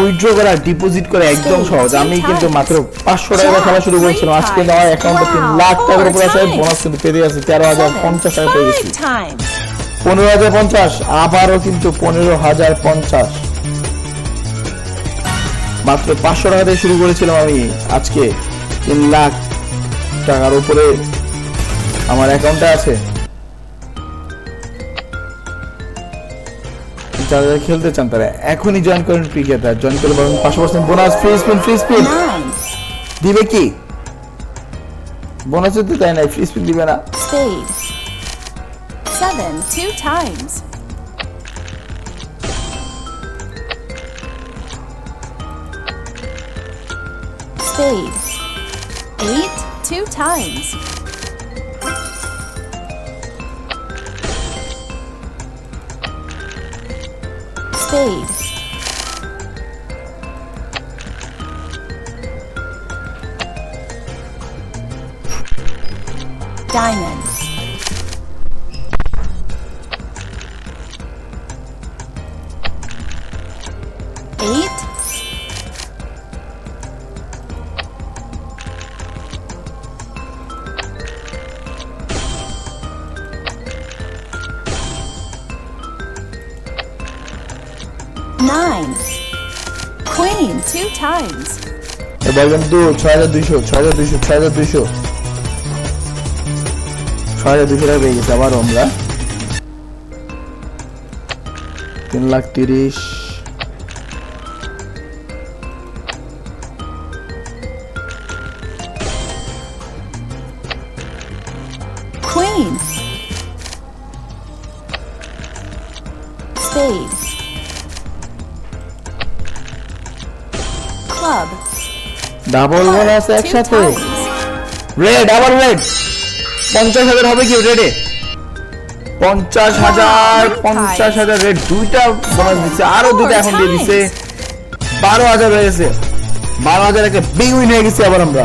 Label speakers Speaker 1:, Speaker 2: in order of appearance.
Speaker 1: Withdraw করা deposit করা একদম সহজ। আমি কিন্তু মাত্র পাঁচশো টাকা খেলা শুরু করেছিলাম। আজকে আমার অ্যাকাউন্টে তিন লাখ টাকার উপরে আছে বোনাস কিন্তু পেতে আছে তেরো হাজার পঞ্চাশ টাকা পেয়ে গেছি। পনেরো হাজার পঞ্চাশ আবারও কিন্তু পনেরো হাজার পঞ্চাশ। মাত্র পাঁচশো টাকা দিয়ে শুরু করেছিলাম আমি আজকে। তিন লাখ টাকার উপরে আমার অ্যাকাউন্টে আছে। যারা যারা খেলতে চান তারা এখনই জয়েন করেন ক্রিকেট। আর জয়েন করলে পাবেন পাঁচশো percent bonus free spin free spin দিবে কি? বোনাস তো তাই নাই ফ্রি স্পিন দিবে না।
Speaker 2: Spade, seven, two times, spade, eight, two times, spades. Diamonds. Nine, queen. Two times,
Speaker 1: এবার কিন্তু ছয় হাজার দুইশো ছয় হাজার দুইশো ছয় হাজার দুইশো। ছয় হাজার দুইশো টাকা পেয়ে গেছে আবার আমরা। তিন লাখ তিরিশ।
Speaker 2: Queen, spade, club,
Speaker 1: double bonus
Speaker 2: two
Speaker 1: একসাথে। রেড আবার রেড পঞ্চাশ হাজার হবে কি রেডে পঞ্চাশ হাজার পঞ্চাশ হাজার রেড দুইটা বোনাস দিচ্ছে। আরও দুইটা এখন দিয়ে দিচ্ছে। বারো হাজার হয়ে গেছে। বারো হাজার একটা বিগ উইন হয়ে গেছে আবার আমরা।